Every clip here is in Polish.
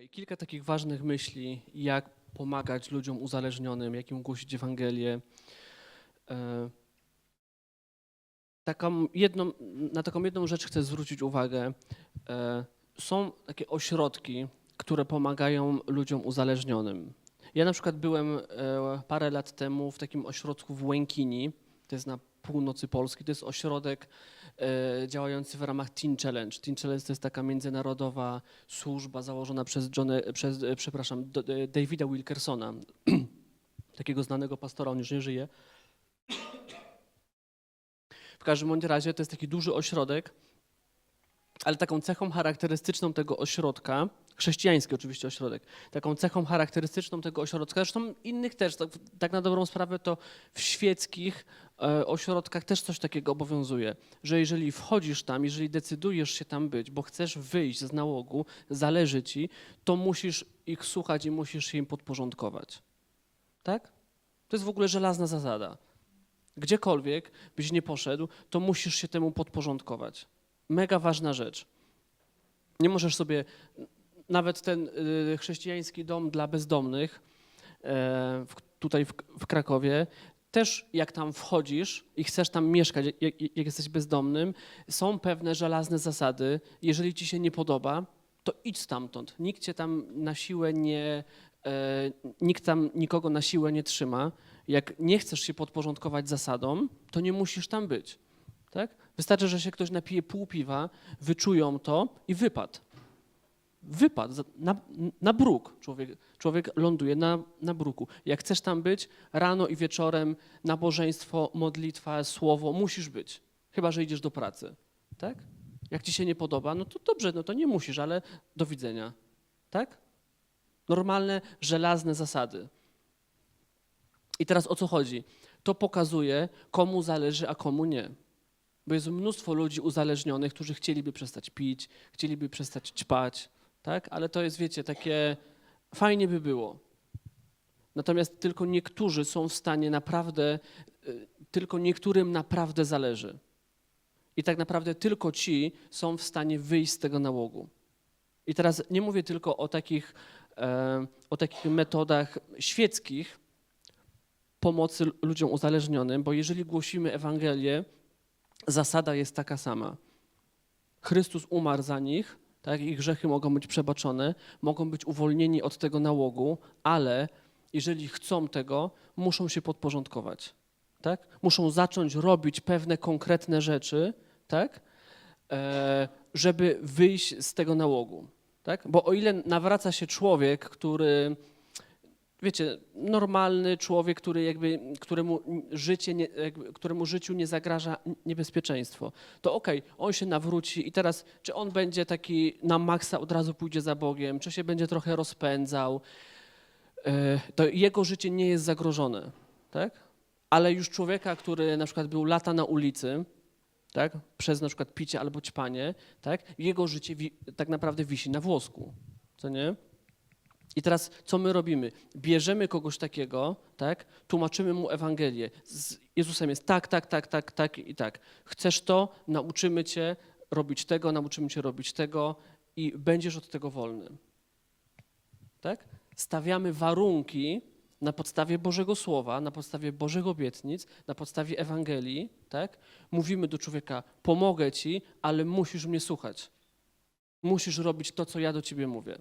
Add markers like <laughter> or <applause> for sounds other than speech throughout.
Okej, Kilka takich ważnych myśli, jak pomagać ludziom uzależnionym, jak im głosić Ewangelię. E, Taką jedną, na taką jedną rzecz chcę zwrócić uwagę. E, Są takie ośrodki, które pomagają ludziom uzależnionym. Ja na przykład byłem e, parę lat temu w takim ośrodku w Łękini, to jest na północy Polski, to jest ośrodek e, działający w ramach Teen Challenge. Teen Challenge to jest taka międzynarodowa służba założona przez, Johnny, przez e, przepraszam, Davida Wilkersona, <clears throat> takiego znanego pastora, on już nie żyje. W każdym bądź razie to jest taki duży ośrodek, ale taką cechą charakterystyczną tego ośrodka, chrześcijański oczywiście ośrodek, taką cechą charakterystyczną tego ośrodka, zresztą innych też, tak, tak na dobrą sprawę to w świeckich e, ośrodkach też coś takiego obowiązuje, że jeżeli wchodzisz tam, jeżeli decydujesz się tam być, bo chcesz wyjść z nałogu, zależy ci, to musisz ich słuchać i musisz się im podporządkować. Tak? To jest w ogóle żelazna zasada. Gdziekolwiek byś nie poszedł, to musisz się temu podporządkować. Mega ważna rzecz. Nie możesz sobie, nawet ten y, chrześcijański dom dla bezdomnych e, tutaj w, w Krakowie, też jak tam wchodzisz i chcesz tam mieszkać, jak, jak jesteś bezdomnym, są pewne żelazne zasady. Jeżeli ci się nie podoba, to idź stamtąd. Nikt cię tam na siłę nie, e, nikt tam nikogo na siłę nie trzyma. Jak nie chcesz się podporządkować zasadom, to nie musisz tam być. Tak? Wystarczy, że się ktoś napije pół piwa, wyczują to i wypadł. Wypadł na, na bruk. Człowiek, człowiek ląduje na, na bruku. Jak chcesz tam być, rano i wieczorem nabożeństwo, modlitwa, słowo, musisz być. Chyba, że idziesz do pracy. Tak? Jak ci się nie podoba, no to dobrze, no to nie musisz, ale do widzenia. Tak? Normalne, żelazne zasady. I teraz o co chodzi? To pokazuje, komu zależy, a komu nie. Bo jest mnóstwo ludzi uzależnionych, którzy chcieliby przestać pić, chcieliby przestać ćpać, tak? Ale to jest, wiecie, takie fajnie by było. Natomiast tylko niektórzy są w stanie naprawdę, y, tylko niektórym naprawdę zależy. I tak naprawdę tylko ci są w stanie wyjść z tego nałogu. I teraz nie mówię tylko o takich, e, o takich metodach świeckich pomocy ludziom uzależnionym, bo jeżeli głosimy Ewangelię, zasada jest taka sama. Chrystus umarł za nich, tak, ich grzechy mogą być przebaczone, mogą być uwolnieni od tego nałogu, ale jeżeli chcą tego, muszą się podporządkować. Tak? Muszą zacząć robić pewne konkretne rzeczy, tak? e, żeby wyjść z tego nałogu. Tak? Bo o ile nawraca się człowiek, który wiecie, normalny człowiek, który jakby, któremu, życie nie, któremu życiu nie zagraża niebezpieczeństwo, to okej, on się nawróci i teraz, czy on będzie taki na maksa od razu pójdzie za Bogiem, czy się będzie trochę rozpędzał, e, to jego życie nie jest zagrożone, tak? Ale już człowieka, który na przykład był lata na ulicy, tak, przez na przykład picie albo ćpanie, tak, jego życie tak naprawdę wisi na włosku, co nie? I teraz co my robimy? Bierzemy kogoś takiego, tak? Tłumaczymy mu Ewangelię. Z Jezusem jest tak, tak, tak, tak, tak i tak. Chcesz to? Nauczymy cię robić tego, nauczymy cię robić tego i będziesz od tego wolny. Tak? Stawiamy warunki na podstawie Bożego Słowa, na podstawie Bożych obietnic, na podstawie Ewangelii, tak? Mówimy do człowieka: pomogę ci, ale musisz mnie słuchać. Musisz robić to, co ja do ciebie mówię.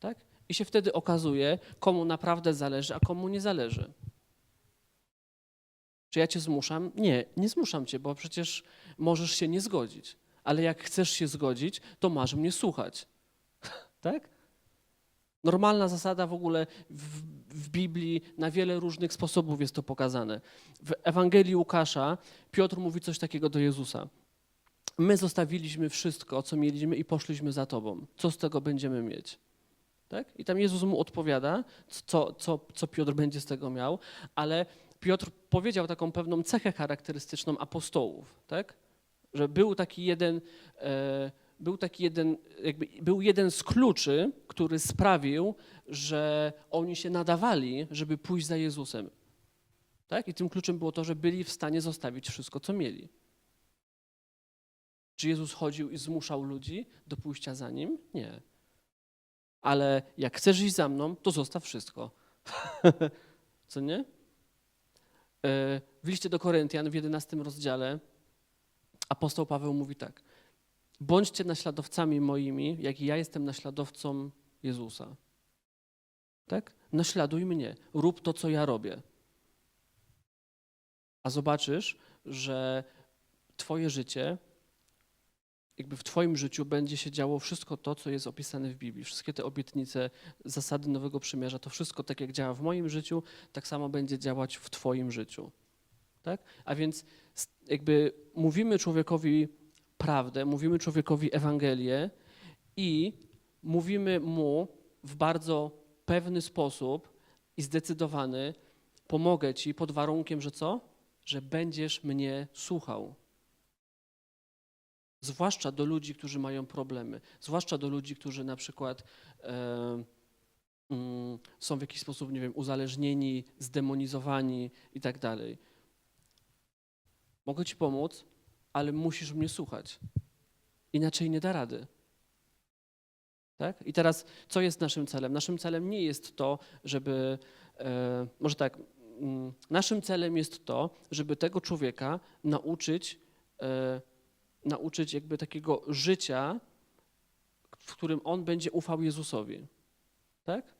Tak? I się wtedy okazuje, komu naprawdę zależy, a komu nie zależy. Czy ja cię zmuszam? Nie, nie zmuszam cię, bo przecież możesz się nie zgodzić. Ale jak chcesz się zgodzić, to masz mnie słuchać. <laughs> tak? Normalna zasada w ogóle w, w Biblii na wiele różnych sposobów jest to pokazane. W Ewangelii Łukasza Piotr mówi coś takiego do Jezusa. My zostawiliśmy wszystko, co mieliśmy i poszliśmy za Tobą. Co z tego będziemy mieć? Tak? I tam Jezus mu odpowiada, co, co, co Piotr będzie z tego miał, ale Piotr powiedział taką pewną cechę charakterystyczną apostołów, tak? że był taki jeden, e, był taki jeden, jakby był jeden z kluczy, który sprawił, że oni się nadawali, żeby pójść za Jezusem. Tak? I tym kluczem było to, że byli w stanie zostawić wszystko, co mieli. Czy Jezus chodził i zmuszał ludzi do pójścia za nim? Nie. Ale jak chcesz iść za mną, to zostaw wszystko. <laughs> Co nie? E, W liście do Koryntian w 11 rozdziale apostoł Paweł mówi tak: Bądźcie naśladowcami moimi, jak i ja jestem naśladowcą Jezusa. Tak? Naśladuj mnie, rób to, co ja robię. A zobaczysz, że Twoje życie, jakby w Twoim życiu będzie się działo wszystko to, co jest opisane w Biblii. Wszystkie te obietnice, zasady Nowego Przymierza, to wszystko tak jak działa w moim życiu, tak samo będzie działać w Twoim życiu. Tak? A więc jakby mówimy człowiekowi prawdę, mówimy człowiekowi Ewangelię i mówimy mu w bardzo pewny sposób i zdecydowany, pomogę ci pod warunkiem, że co? Że będziesz mnie słuchał. Zwłaszcza do ludzi, którzy mają problemy, zwłaszcza do ludzi, którzy na przykład e, mm, są w jakiś sposób, nie wiem, uzależnieni, zdemonizowani i tak dalej. Mogę ci pomóc, ale musisz mnie słuchać. Inaczej nie da rady. Tak? I teraz, co jest naszym celem? Naszym celem nie jest to, żeby, e, może tak, mm, naszym celem jest to, żeby tego człowieka nauczyć, e, nauczyć jakby takiego życia, w którym on będzie ufał Jezusowi. Tak?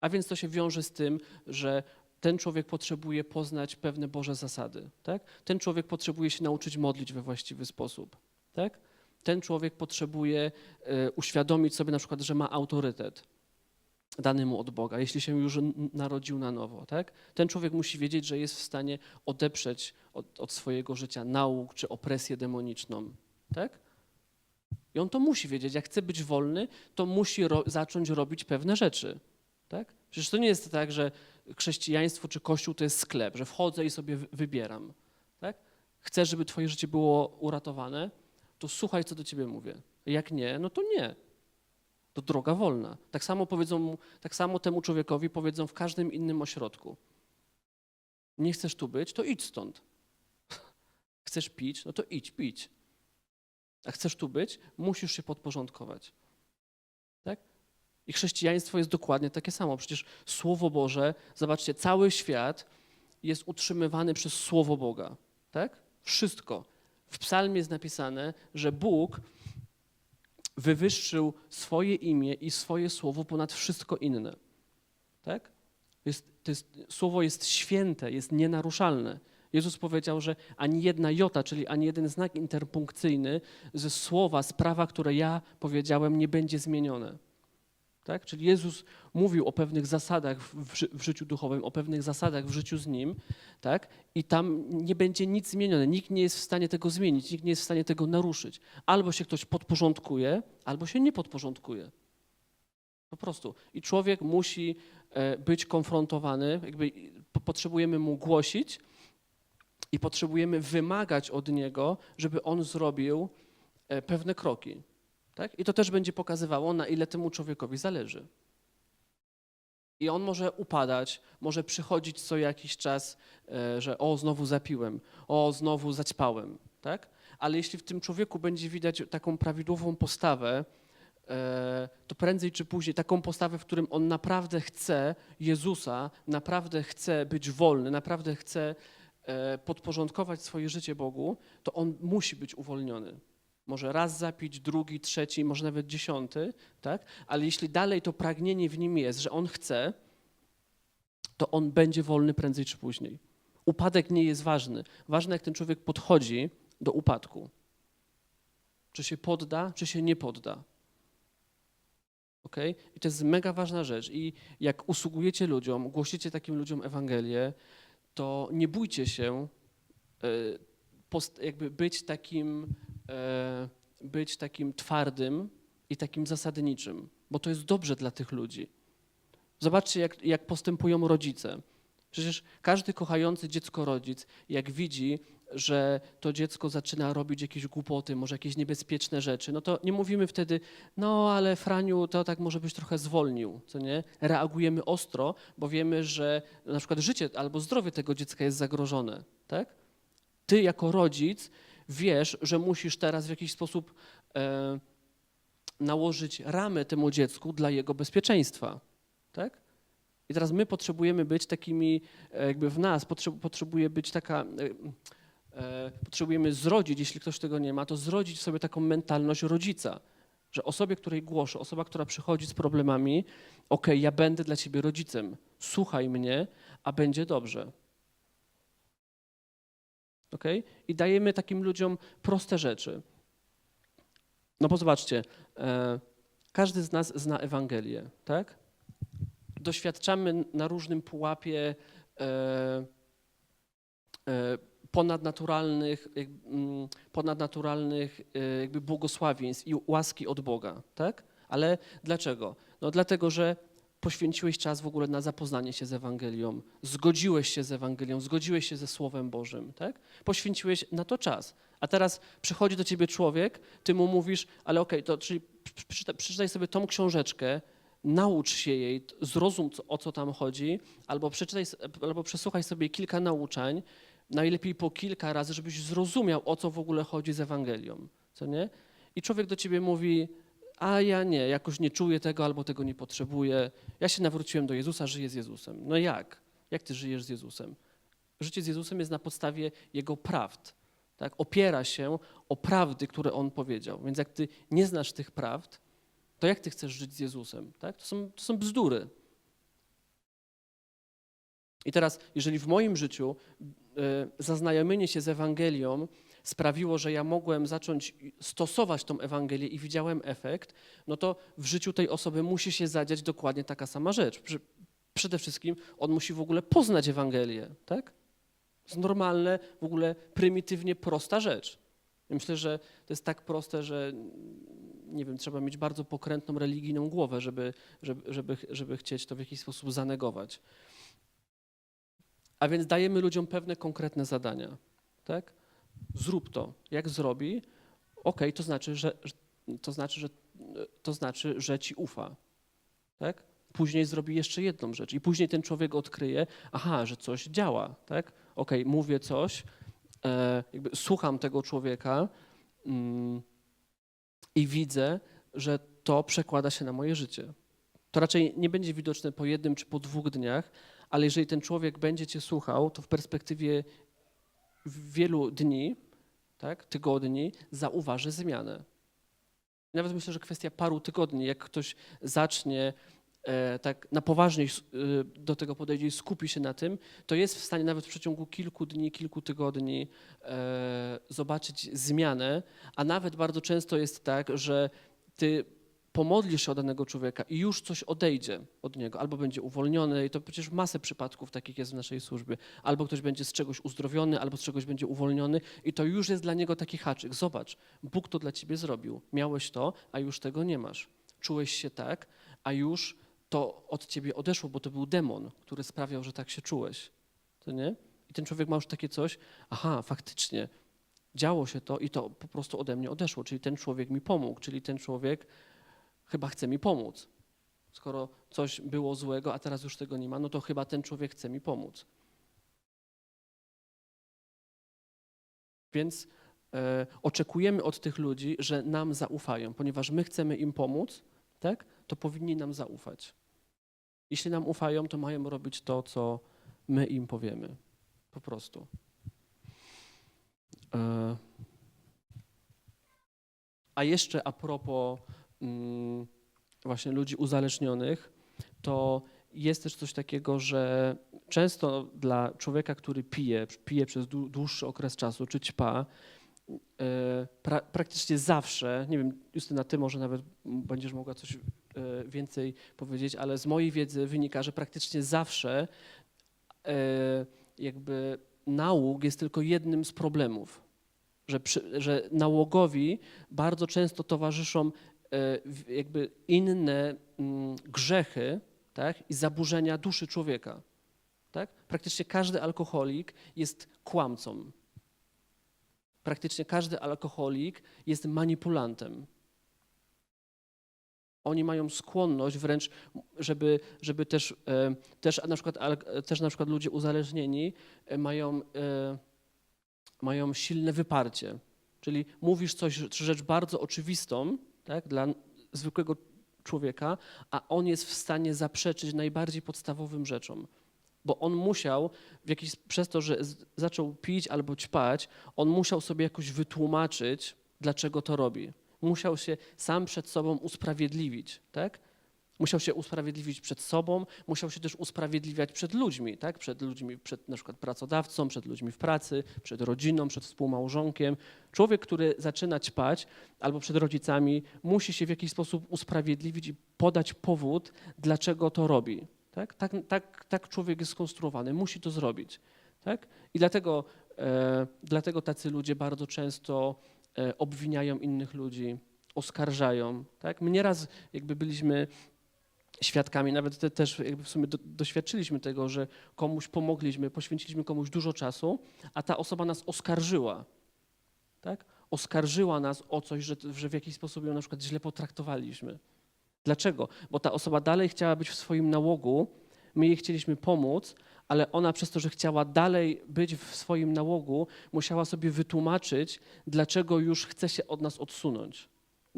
A więc to się wiąże z tym, że ten człowiek potrzebuje poznać pewne Boże zasady. Tak? Ten człowiek potrzebuje się nauczyć modlić we właściwy sposób. Tak? Ten człowiek potrzebuje e, uświadomić sobie na przykład, że ma autorytet dany mu od Boga, jeśli się już narodził na nowo. Tak? Ten człowiek musi wiedzieć, że jest w stanie odeprzeć od, od swojego życia nauk czy opresję demoniczną. Tak? I on to musi wiedzieć. Jak chce być wolny, to musi ro- zacząć robić pewne rzeczy. Tak? Przecież to nie jest tak, że chrześcijaństwo czy kościół to jest sklep, że wchodzę i sobie wy- wybieram. Tak? Chcesz, żeby twoje życie było uratowane, to słuchaj, co do ciebie mówię. Jak nie, no to nie. To droga wolna. Tak samo powiedzą tak samo temu człowiekowi powiedzą w każdym innym ośrodku. Nie chcesz tu być, to idź stąd. <laughs> Chcesz pić, no to idź pić. A chcesz tu być, musisz się podporządkować. Tak? I chrześcijaństwo jest dokładnie takie samo. Przecież Słowo Boże, zobaczcie, cały świat jest utrzymywany przez Słowo Boga. Tak? Wszystko. W psalmie jest napisane, że Bóg wywyższył swoje imię i swoje słowo ponad wszystko inne. Tak? Jest, jest, słowo jest święte, jest nienaruszalne. Jezus powiedział, że ani jedna jota, czyli ani jeden znak interpunkcyjny ze słowa, z prawa, które ja powiedziałem, nie będzie zmienione. Tak? Czyli Jezus mówił o pewnych zasadach w, ży- w życiu duchowym, o pewnych zasadach w życiu z Nim, tak? i tam nie będzie nic zmienione. Nikt nie jest w stanie tego zmienić, nikt nie jest w stanie tego naruszyć. Albo się ktoś podporządkuje, albo się nie podporządkuje. Po prostu. I człowiek musi e, być konfrontowany, jakby po- potrzebujemy mu głosić i potrzebujemy wymagać od niego, żeby on zrobił e, pewne kroki. Tak? I to też będzie pokazywało, na ile temu człowiekowi zależy. I on może upadać, może przychodzić co jakiś czas, e, że o, znowu zapiłem, o, znowu zaćpałem, tak? Ale jeśli w tym człowieku będzie widać taką prawidłową postawę, e, to prędzej czy później taką postawę, w którym on naprawdę chce Jezusa, naprawdę chce być wolny, naprawdę chce e, podporządkować swoje życie Bogu, to on musi być uwolniony. Może raz zapić, drugi, trzeci, może nawet dziesiąty, tak? Ale jeśli dalej to pragnienie w nim jest, że on chce, to on będzie wolny prędzej czy później. Upadek nie jest ważny. Ważne, jak ten człowiek podchodzi do upadku. Czy się podda, czy się nie podda. Ok? I to jest mega ważna rzecz. I jak usługujecie ludziom, głosicie takim ludziom Ewangelię, to nie bójcie się post- jakby być takim, e, być takim twardym i takim zasadniczym, bo to jest dobrze dla tych ludzi. Zobaczcie, jak, jak postępują rodzice. Przecież każdy kochający dziecko rodzic, jak widzi, że to dziecko zaczyna robić jakieś głupoty, może jakieś niebezpieczne rzeczy, no to nie mówimy wtedy, no ale Franiu, to tak może byś trochę zwolnił, co nie? Reagujemy ostro, bo wiemy, że na przykład życie albo zdrowie tego dziecka jest zagrożone, tak? Ty jako rodzic wiesz, że musisz teraz w jakiś sposób e, nałożyć ramę temu dziecku dla jego bezpieczeństwa. Tak? I teraz my potrzebujemy być takimi, e, jakby w nas potrze- potrzebuje być taka, e, e, potrzebujemy zrodzić, jeśli ktoś tego nie ma, to zrodzić sobie taką mentalność rodzica, że osobie, której głoszę, osoba, która przychodzi z problemami, okej, ja będę dla ciebie rodzicem, słuchaj mnie, a będzie dobrze. Okay? I dajemy takim ludziom proste rzeczy. No bo zobaczcie, e, każdy z nas zna Ewangelię, tak? Doświadczamy na różnym pułapie e, e, ponadnaturalnych, mm, ponadnaturalnych jakby błogosławieństw i łaski od Boga, tak? Ale dlaczego? No dlatego, że poświęciłeś czas w ogóle na zapoznanie się z Ewangelią, zgodziłeś się z Ewangelią, zgodziłeś się ze Słowem Bożym, tak? Poświęciłeś na to czas. A teraz przychodzi do ciebie człowiek, ty mu mówisz, ale okej, to czyli przeczytaj, przeczytaj sobie tą książeczkę, naucz się jej, zrozum o co tam chodzi, albo przeczytaj, albo przesłuchaj sobie kilka nauczań, najlepiej po kilka razy, żebyś zrozumiał, o co w ogóle chodzi z Ewangelią, co nie? I człowiek do ciebie mówi, a ja nie, jakoś nie czuję tego albo tego nie potrzebuję. Ja się nawróciłem do Jezusa, żyję z Jezusem. No jak? Jak ty żyjesz z Jezusem? Życie z Jezusem jest na podstawie Jego prawd. Tak? Opiera się o prawdy, które On powiedział. Więc jak ty nie znasz tych prawd, to jak ty chcesz żyć z Jezusem? Tak? To, są, to są bzdury. I teraz, jeżeli w moim życiu e, zaznajomienie się z Ewangelią sprawiło, że ja mogłem zacząć stosować tą Ewangelię i widziałem efekt, no to w życiu tej osoby musi się zadziać dokładnie taka sama rzecz. Przede wszystkim on musi w ogóle poznać Ewangelię, tak? To jest normalne, w ogóle prymitywnie prosta rzecz. Myślę, że to jest tak proste, że nie wiem, trzeba mieć bardzo pokrętną religijną głowę, żeby, żeby, żeby, żeby chcieć to w jakiś sposób zanegować. A więc dajemy ludziom pewne konkretne zadania, tak? Zrób to. Jak zrobi, okej, to znaczy, że to znaczy, że to znaczy, że ci ufa, tak? Później zrobi jeszcze jedną rzecz i później ten człowiek odkryje, aha, że coś działa, tak? Okej, mówię coś, e, jakby słucham tego człowieka mm, i widzę, że to przekłada się na moje życie. To raczej nie będzie widoczne po jednym czy po dwóch dniach, ale jeżeli ten człowiek będzie cię słuchał, to w perspektywie wielu dni, tak, tygodni, zauważy zmianę. Nawet myślę, że kwestia paru tygodni, jak ktoś zacznie e, tak na poważniej s- e, do tego podejdzie i skupi się na tym, to jest w stanie nawet w przeciągu kilku dni, kilku tygodni e, zobaczyć zmianę, a nawet bardzo często jest tak, że ty pomodlisz się o danego człowieka i już coś odejdzie od niego, albo będzie uwolniony, i to przecież masę przypadków takich jest w naszej służbie, albo ktoś będzie z czegoś uzdrowiony, albo z czegoś będzie uwolniony i to już jest dla niego taki haczyk. Zobacz, Bóg to dla ciebie zrobił. Miałeś to, a już tego nie masz. Czułeś się tak, a już to od ciebie odeszło, bo to był demon, który sprawiał, że tak się czułeś. To nie? I ten człowiek ma już takie coś, aha, faktycznie, działo się to i to po prostu ode mnie odeszło, czyli ten człowiek mi pomógł, czyli ten człowiek chyba chce mi pomóc. Skoro coś było złego, a teraz już tego nie ma, no to chyba ten człowiek chce mi pomóc. Więc e, oczekujemy od tych ludzi, że nam zaufają, ponieważ my chcemy im pomóc, tak? To powinni nam zaufać. Jeśli nam ufają, to mają robić to, co my im powiemy. Po prostu. E, a jeszcze a propos właśnie ludzi uzależnionych, to jest też coś takiego, że często dla człowieka, który pije, pije przez dłu- dłuższy okres czasu, czy ćpa, e, pra, praktycznie zawsze, nie wiem, Justyna, ty może nawet będziesz mogła coś e, więcej powiedzieć, ale z mojej wiedzy wynika, że praktycznie zawsze e, jakby nałóg jest tylko jednym z problemów. Że, przy, że nałogowi bardzo często towarzyszą jakby inne mm, grzechy tak, i zaburzenia duszy człowieka. Tak? Praktycznie każdy alkoholik jest kłamcą. Praktycznie każdy alkoholik jest manipulantem. Oni mają skłonność wręcz, żeby, żeby też, e, też, na przykład, też na przykład ludzie uzależnieni e, mają, e, mają silne wyparcie. Czyli mówisz coś, rzecz bardzo oczywistą tak, dla zwykłego człowieka, a on jest w stanie zaprzeczyć najbardziej podstawowym rzeczom. Bo on musiał, w jakiś, przez to, że zaczął pić albo ćpać, on musiał sobie jakoś wytłumaczyć, dlaczego to robi. Musiał się sam przed sobą usprawiedliwić, tak? Musiał się usprawiedliwić przed sobą, musiał się też usprawiedliwiać przed ludźmi, tak? Przed ludźmi, przed na przykład pracodawcą, przed ludźmi w pracy, przed rodziną, przed współmałżonkiem. Człowiek, który zaczyna ćpać albo przed rodzicami, musi się w jakiś sposób usprawiedliwić i podać powód, dlaczego to robi. Tak, tak, tak, tak człowiek jest skonstruowany, musi to zrobić. Tak? I dlatego, e, dlatego tacy ludzie bardzo często e, obwiniają innych ludzi, oskarżają. Tak? My nieraz jakby byliśmy świadkami, nawet te, też jakby w sumie do, doświadczyliśmy tego, że komuś pomogliśmy, poświęciliśmy komuś dużo czasu, a ta osoba nas oskarżyła. Tak? Oskarżyła nas o coś, że, że w jakiś sposób ją na przykład źle potraktowaliśmy. Dlaczego? Bo ta osoba dalej chciała być w swoim nałogu, my jej chcieliśmy pomóc, ale ona przez to, że chciała dalej być w swoim nałogu, musiała sobie wytłumaczyć, dlaczego już chce się od nas odsunąć.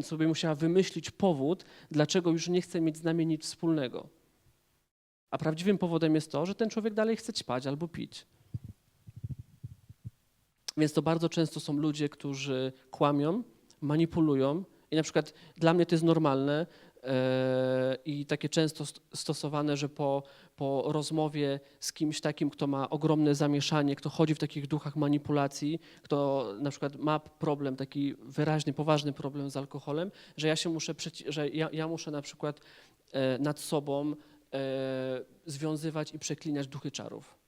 Sobie musiała wymyślić powód, dlaczego już nie chce mieć z nami nic wspólnego. A prawdziwym powodem jest to, że ten człowiek dalej chce ćpać albo pić. Więc to bardzo często są ludzie, którzy kłamią, manipulują. I na przykład dla mnie to jest normalne i takie często st- stosowane, że po, po rozmowie z kimś takim, kto ma ogromne zamieszanie, kto chodzi w takich duchach manipulacji, kto na przykład ma problem, taki wyraźny, poważny problem z alkoholem, że ja się muszę, że ja, ja muszę na przykład e, nad sobą e, związywać i przeklinać duchy czarów.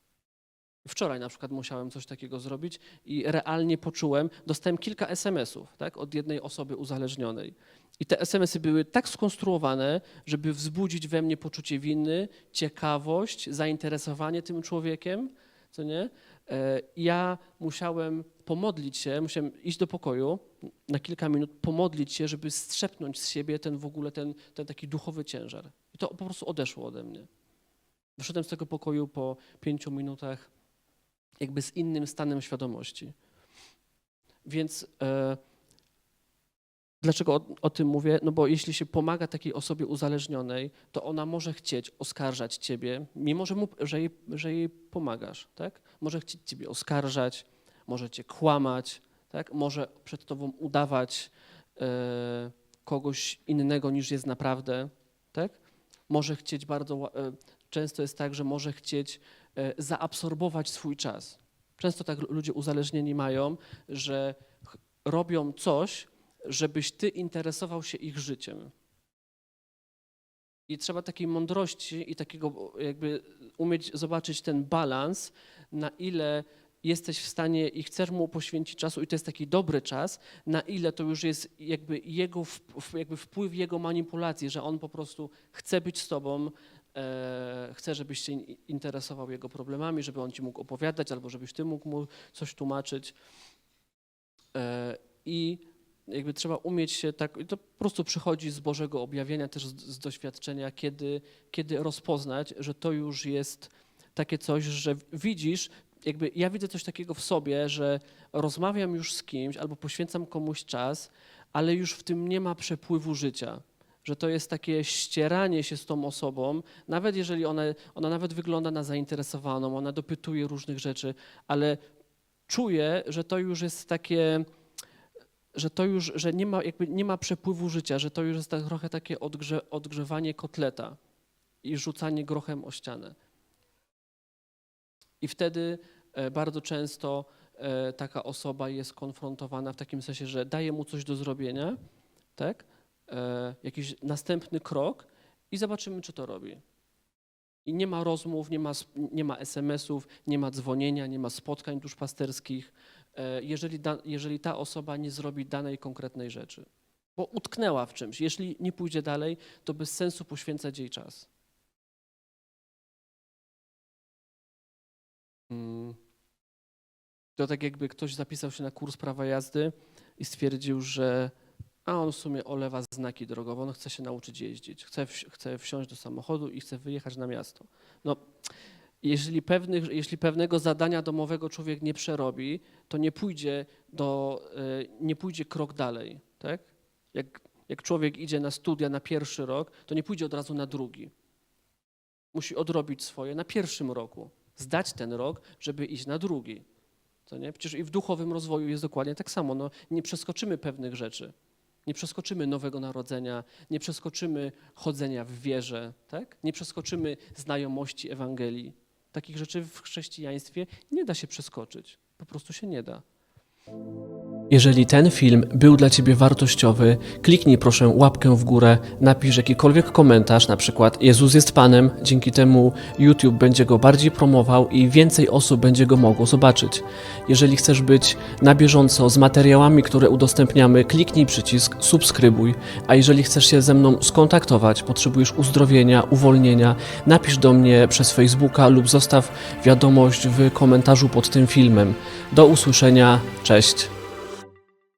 Wczoraj na przykład musiałem coś takiego zrobić i realnie poczułem, dostałem kilka SMS-ów tak, od jednej osoby uzależnionej. I te SMS-y były tak skonstruowane, żeby wzbudzić we mnie poczucie winy, ciekawość, zainteresowanie tym człowiekiem, co nie? E, Ja musiałem pomodlić się, musiałem iść do pokoju na kilka minut, pomodlić się, żeby strzepnąć z siebie ten w ogóle, ten, ten taki duchowy ciężar. I to po prostu odeszło ode mnie. Wyszedłem z tego pokoju po pięciu minutach jakby z innym stanem świadomości. Więc e, dlaczego o, o tym mówię? No bo jeśli się pomaga takiej osobie uzależnionej, to ona może chcieć oskarżać ciebie, mimo że, mu, że, jej, że jej pomagasz, tak? Może chcieć ciebie oskarżać, może cię kłamać, tak? Może przed tobą udawać e, kogoś innego niż jest naprawdę, tak? Może chcieć bardzo, e, często jest tak, że może chcieć zaabsorbować swój czas. Często tak ludzie uzależnieni mają, że robią coś, żebyś ty interesował się ich życiem. I trzeba takiej mądrości i takiego jakby umieć zobaczyć ten balans, na ile jesteś w stanie i chcesz mu poświęcić czasu i to jest taki dobry czas, na ile to już jest jakby jego jakby wpływ jego manipulacji, że on po prostu chce być z tobą, e, chce, żebyś się in- interesował jego problemami, żeby on ci mógł opowiadać, albo żebyś ty mógł mu coś tłumaczyć. E, I jakby trzeba umieć się tak, i to po prostu przychodzi z Bożego objawienia, też z, z doświadczenia, kiedy, kiedy rozpoznać, że to już jest takie coś, że widzisz, jakby ja widzę coś takiego w sobie, że rozmawiam już z kimś albo poświęcam komuś czas, ale już w tym nie ma przepływu życia. Że to jest takie ścieranie się z tą osobą, nawet jeżeli ona, ona nawet wygląda na zainteresowaną, ona dopytuje różnych rzeczy, ale czuję, że to już jest takie, że to już, że nie ma, jakby nie ma przepływu życia, że to już jest tak, trochę takie odgrze, odgrzewanie kotleta i rzucanie grochem o ścianę. I wtedy e, bardzo często e, taka osoba jest konfrontowana w takim sensie, że daje mu coś do zrobienia, tak? E, jakiś następny krok i zobaczymy, czy to robi. I nie ma rozmów, nie ma, nie ma SMS-ów, nie ma dzwonienia, nie ma spotkań duszpasterskich, e, jeżeli, da, jeżeli ta osoba nie zrobi danej konkretnej rzeczy. Bo utknęła w czymś. Jeśli nie pójdzie dalej, to bez sensu poświęcać jej czas. Mm. To tak jakby ktoś zapisał się na kurs prawa jazdy i stwierdził, że a on w sumie olewa znaki drogowe, on chce się nauczyć jeździć, chce, wsi- chce wsiąść do samochodu i chce wyjechać na miasto. No, jeżeli, pewnych, jeśli pewnego zadania domowego człowiek nie przerobi, to nie pójdzie, do, y, nie pójdzie krok dalej. Tak? Jak Jak człowiek idzie na studia na pierwszy rok, to nie pójdzie od razu na drugi. Musi odrobić swoje na pierwszym roku, zdać ten rok, żeby iść na drugi. To nie? Przecież i w duchowym rozwoju jest dokładnie tak samo. No, nie przeskoczymy pewnych rzeczy. Nie przeskoczymy nowego narodzenia, nie przeskoczymy chodzenia w wierze, tak? nie przeskoczymy znajomości Ewangelii. Takich rzeczy w chrześcijaństwie nie da się przeskoczyć. Po prostu się nie da. Jeżeli ten film był dla Ciebie wartościowy, kliknij proszę łapkę w górę, napisz jakikolwiek komentarz, na przykład Jezus jest Panem, dzięki temu YouTube będzie go bardziej promował i więcej osób będzie go mogło zobaczyć. Jeżeli chcesz być na bieżąco z materiałami, które udostępniamy, kliknij przycisk subskrybuj, a jeżeli chcesz się ze mną skontaktować, potrzebujesz uzdrowienia, uwolnienia, napisz do mnie przez Facebooka lub zostaw wiadomość w komentarzu pod tym filmem. Do usłyszenia, cześć.